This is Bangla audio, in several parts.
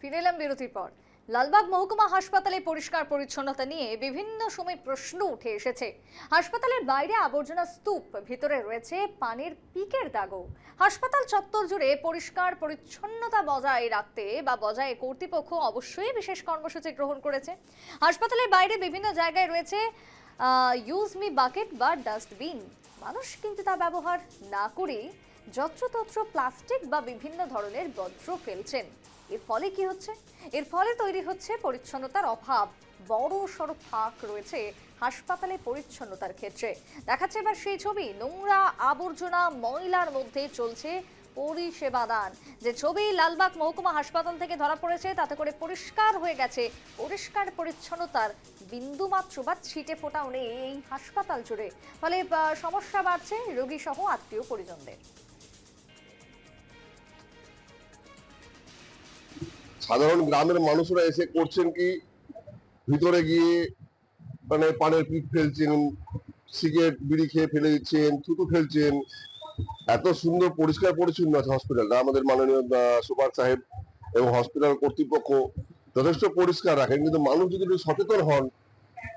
ফিরে এলাম বিরতির পর। লালবাগ মহকুমা হাসপাতালে পরিষ্কার পরিচ্ছন্নতা নিয়ে বিভিন্ন সময় প্রশ্ন উঠে এসেছে। হাসপাতালের বাইরে আবর্জনা স্তূপ, ভিতরে রয়েছে পানির পিকের দাগও। হাসপাতাল চত্বর জুড়ে পরিষ্কার পরিচ্ছন্নতা বজায় রাখতে বা বজায় কর্তৃপক্ষ অবশ্যই বিশেষ কর্মসূচি গ্রহণ করেছে। হাসপাতালের বাইরে বিভিন্ন জায়গায় রয়েছে ইউজ মি বাকেট বা ডাস্টবিন মানুষ কিন্তু তা ব্যবহার না করে যত্রতত্র প্লাস্টিক বা বিভিন্ন ধরনের বজ্র ফেলছেন। এর ফলে কি হচ্ছে? এর ফলে তৈরি হচ্ছে পরিচ্ছন্নতার অভাব। বড় সড় ফাঁক রয়েছে হাসপাতালে পরিচ্ছন্নতার ক্ষেত্রে। দেখাচ্ছে এবার সেই ছবি, নোংরা আবর্জনা ময়লার মধ্যে চলছে পরিষেবা দান যে ছবি লালবাগ মহকুমা হাসপাতাল থেকে ধরা পড়েছে, তাতে করে পরিষ্কার হয়ে গেছে পরিষ্কার পরিচ্ছন্নতার বিন্দুমাত্র বা ছিটে ফোটাও নেই এই হাসপাতাল জুড়ে। ফলে সমস্যা বাড়ছে রোগী সহ আত্মীয় পরিজনদের। সাধারণ গ্রামের মানুষরা এসে করছেন কি? ভিতরে গিয়ে মানে পানের পিক ফেলছেন, সিগারেট বিড়ি খেয়ে ফেলে দিচ্ছেন, থুতু ফেলছেন। এত সুন্দর, পরিষ্কার, পরিচ্ছন্ন আছে হসপিটালটা আমাদের মাননীয় সুপার সাহেব এবং হসপিটাল কর্তৃপক্ষ যথেষ্ট পরিষ্কার রাখেন। কিন্তু মানুষ যদি একটু সচেতন হন,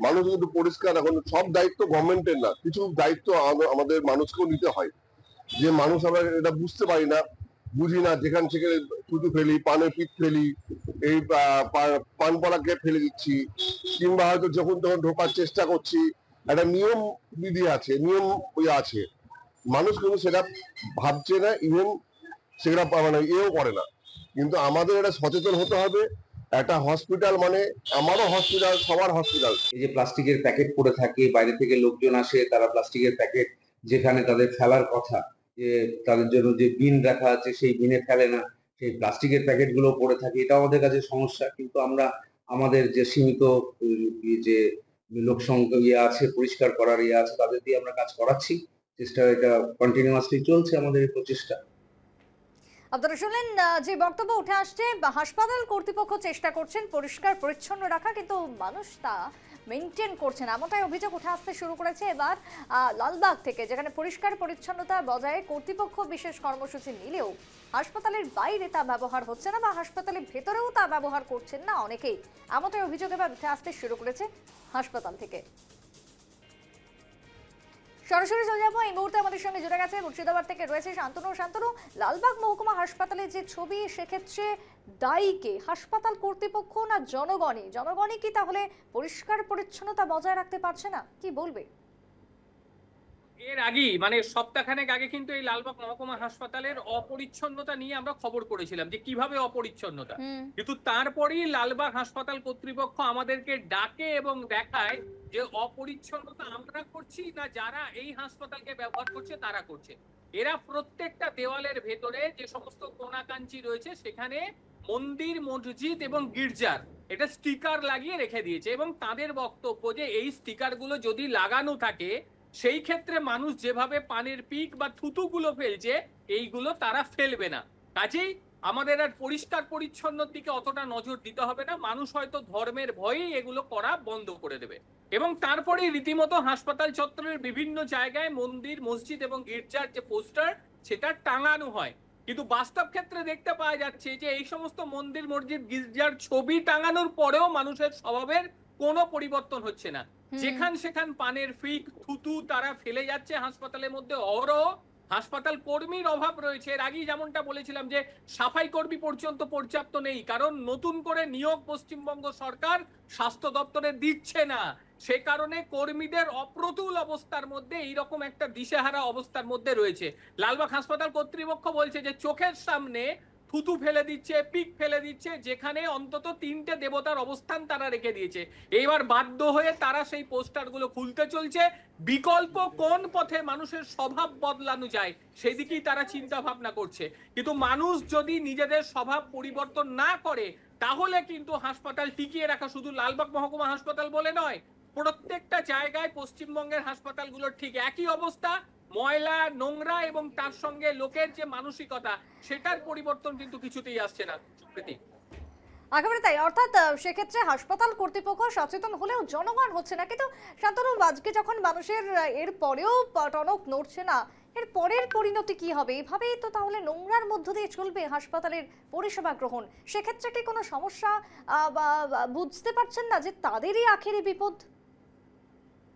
মানুষ যদি একটু পরিষ্কার রাখেন, সব দায়িত্ব গভর্নমেন্টের না। কিছু দায়িত্ব আম- আমাদের মানুষকেও নিতে হয়। যে মানুষ আমরা এটা বুঝতে পারি না বুঝি না, যেখান থেকে থুতু ফেলি, পানে পিঠ ফেলি, এই পান পরাকে ফেলে দিচ্ছি, কিংবা হয়তো যখন তখন ঢোকার চেষ্টা করছি, একটা নিয়ম বিধি আছে, নিয়ম আছে। মানুষ কিন্তু সেটা ভাবছে না ইভেন সেটা মানে এও করে না। কিন্তু আমাদের এটা সচেতন হতে হবে, একটা হসপিটাল মানে আমারও হসপিটাল, সবার হসপিটাল। এই যে প্লাস্টিকের প্যাকেট পড়ে থাকে, বাইরে থেকে লোকজন আসে, তারা প্লাস্টিকের প্যাকেট যেখানে তাদের ফেলার কথা যে তাদের জন্য যে বিন রাখা আছে সেই বিনে ফেলে না। সেই প্লাস্টিকের প্যাকেটগুলো পড়ে থাকে এটা আমাদের কাছে সমস্যা। কিন্তু আমরা আমাদের যে সীমিত যে লোক সংখ্যা ইয়ে আছে, পরিষ্কার করার ইয়ে আছে, তাদের দিয়ে আমরা কাজ করাচ্ছি। চেষ্টা এটা কন্টিনিউয়াসলি চলছে আমাদের এই প্রচেষ্টা। আপনারা শুনলেন যে বক্তব্য উঠে আসছে, হাসপাতাল কর্তৃপক্ষ চেষ্টা করছেন পরিষ্কার, পরিচ্ছন্ন রাখা, কিন্তু মানুষ তা মেনটেন করছেন, এমনটাই অভিযোগ উঠে আসতে শুরু করেছে এবার লালবাগ থেকে, যেখানে পরিষ্কার পরিচ্ছন্নতা বজায় কর্তৃপক্ষ বিশেষ কর্মসূচি নিলেও হাসপাতালের বাইরে তা ব্যবহার হচ্ছে না বা হাসপাতালের ভেতরেও তা ব্যবহার করছেন না অনেকেই। এমনটাই অভিযোগ এবার উঠে আসতে শুরু করেছে হাসপাতাল থেকে। সরাসরি চলে যাব। এই মুহূর্তে আমাদের সঙ্গে জুড়ে গেছে মুর্শিদাবাদ থেকে রয়েছে শান্তনু। শান্তনু, লালবাগ মহকুমা হাসপাতালে যে ছবি, সেক্ষেত্রে দায়ীকে হাসপাতাল কর্তৃপক্ষ না জনগণই? জনগণই কি তাহলে পরিষ্কার পরিচ্ছন্নতা বজায় রাখতে পারছে না? কি বলবে? এর আগেই মানে সপ্তাহখানেক আগে কিন্তু এই লালবাগ মহকুমা হাসপাতালের অপরিচ্ছন্নতা নিয়ে আমরা খবর করেছিলাম যে কীভাবে অপরিচ্ছন্নতা। কিন্তু তারপরেই লালবাগ হাসপাতাল কর্তৃপক্ষ আমাদেরকে ডাকে এবং দেখায় যে অপরিচ্ছন্নতা আমরা করছি না যারা এই হাসপাতালকে ব্যবহার করছে তারা করছে। এরা প্রত্যেকটা দেওয়ালের ভেতরে যে সমস্ত কোনাকাঞ্চি রয়েছে সেখানে মন্দির মসজিদ এবং গির্জার এটা স্টিকার লাগিয়ে রেখে দিয়েছে এবং তাদের বক্তব্য যে এই স্টিকারগুলো যদি লাগানো থাকে সেই ক্ষেত্রে মানুষ যেভাবে পানের পিক বা থুতুগুলো ফেলছে, এইগুলো তারা ফেলবে না। কাজেই আমাদের আর পরিষ্কার পরিচ্ছন্নর দিকে অতটা নজর দিতে হবে না। মানুষ হয়তো ধর্মের ভয়েই এগুলো করা বন্ধ করে দেবে। এবং তারপরে রীতিমতো হাসপাতাল চত্বরের বিভিন্ন জায়গায় মন্দির, মসজিদ এবং গির্জার যে পোস্টার, সেটা টাঙানো হয়। কিন্তু বাস্তব ক্ষেত্রে দেখতে পাওয়া যাচ্ছে যে এই সমস্ত মন্দির, মসজিদ, গির্জার ছবি টাঙানোর পরেও মানুষের স্বভাবের কোনো পরিবর্তন হচ্ছে না। যেখান সেখান পানের ফিক, থুতু তারা ফেলে যাচ্ছে হাসপাতালের মধ্যে। অহরহ হাসপাতাল কর্মীর অভাব রয়েছে। এর আগেই যেমনটা বলেছিলাম যে, সাফাই কর্মী পর্যন্ত পর্যাপ্ত নেই, কারণ নতুন করে নিয়োগ পশ্চিমবঙ্গ সরকার স্বাস্থ্য দপ্তরে দিচ্ছে না। সে কারণে কর্মীদের অপ্রতুল অবস্থার মধ্যে এইরকম একটা দিশেহারা অবস্থার মধ্যে রয়েছে। লালবাগ হাসপাতাল কর্তৃপক্ষ বলছে যে, চোখের সামনে থুতু ফেলে দিচ্ছে, পিক ফেলে দিচ্ছে, যেখানে অন্তত তিনটে দেবতার অবস্থান তারা রেখে দিয়েছে। এইবার বাধ্য হয়ে তারা সেই পোস্টারগুলো খুলতে চলছে। বিকল্প কোন পথে মানুষের স্বভাব বদলানো যায়, সেদিকেই তারা চিন্তা ভাবনা করছে। কিন্তু মানুষ যদি নিজেদের স্বভাব পরিবর্তন না করে, তাহলে কিন্তু হাসপাতাল টিকিয়ে রাখা শুধু লালবাগ মহকুমা হাসপাতাল বলে নয়, প্রত্যেকটা জায়গায় পশ্চিমবঙ্গের হাসপাতালগুলোর ঠিক একই অবস্থা। ময়লা, নোংরা এবং তার সঙ্গে লোকের যে মানসিকতা, সেটার পরিবর্তন কিন্তু কিছুতেই আসছে না। সুপ্রীতি একেবারে তাই। অর্থাৎ সেক্ষেত্রে হাসপাতাল কর্তৃপক্ষ সচেতন হলেও জনগণ হচ্ছে না। কিন্তু শান্তনু, আজকে যখন মানুষের এর পরেও টনক নড়ছে না, এর পরের পরিণতি কি হবে? এভাবেই তো তাহলে নোংরার মধ্য দিয়ে চলবে হাসপাতালের পরিষেবা গ্রহণ। সেক্ষেত্রে কি কোনো সমস্যা বা, বুঝতে পারছেন না যে তাদেরই আখেরি বিপদ?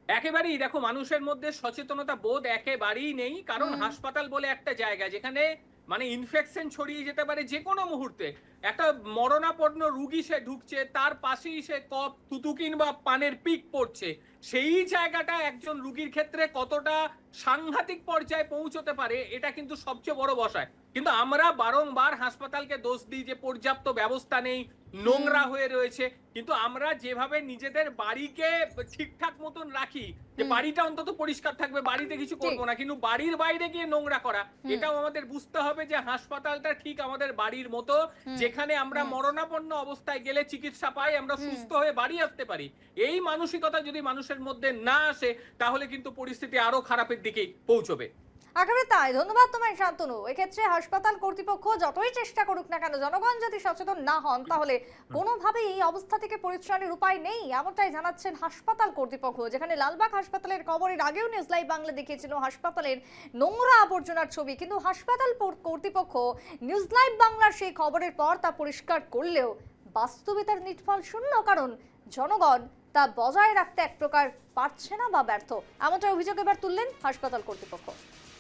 একেবারেই দেখো মানুষের মধ্যে সচেতনতা বোধ একেবারেই নেই কারণ হাসপাতাল বলে একটা জায়গা যেখানে মানে ইনফেকশন ছড়িয়ে যেতে পারে যে কোনো মুহূর্তে। একটা মরণাপন্ন রুগী সে ঢুকছে তার পাশেই সে কপ থুতু কিংবা পানের পিক পড়ছে। সেই জায়গাটা একজন রুগীর ক্ষেত্রে কতটা সাংঘাতিক পর্যায়ে পৌঁছতে পারে এটা কিন্তু সবচেয়ে বড় বসায়। কিন্তু আমরা বারংবার হাসপাতালকে দোষ দিই যে পর্যাপ্ত ব্যবস্থা নেই নোংরা হয়ে রয়েছে। কিন্তু আমরা যেভাবে নিজেদের বাড়িকে ঠিকঠাক মতন রাখি যে বাড়িটা অন্তত পরিষ্কার থাকবে বাড়িতে কিছু করব না কিন্তু বাড়ির বাইরে গিয়ে নোংরা করা এটাও আমাদের বুঝতে হবে যে হাসপাতালটা ঠিক আমাদের বাড়ির মতো যেখানে আমরা মরণাপন্ন অবস্থায় গেলে চিকিৎসা পাই আমরা সুস্থ হয়ে বাড়ি আসতে পারি। এই মানসিকতা যদি মানুষের মধ্যে না আসে তাহলে কিন্তু পরিস্থিতি আরও খারাপের দিকেই পৌঁছবে। একেবারে তাই ধন্যবাদ তোমায়, শান্তনু। এক্ষেত্রে হাসপাতাল কর্তৃপক্ষ যতই চেষ্টা করুক না কেন, জনগণ যদি সচেতন না হন, তাহলে কোনোভাবেই এই অবস্থা থেকে পরিত্রাণের উপায় নেই, এমনটাই জানাচ্ছেন হাসপাতাল কর্তৃপক্ষ, যেখানে লালবাগ হাসপাতালের খবরের আগেও নিউজ লাইভ বাংলা দেখিয়েছিল হাসপাতালের নোংরা আবর্জনার ছবি। কিন্তু হাসপাতাল কর্তৃপক্ষ নিউজ লাইভ বাংলার সেই খবরের পর তা পরিষ্কার করলেও বাস্তবে তার শূন্য, কারণ জনগণ তা বজায় রাখতে এক প্রকার পারছে না বা ব্যর্থ। এমনটা অভিযোগ এবার তুললেন হাসপাতাল কর্তৃপক্ষ।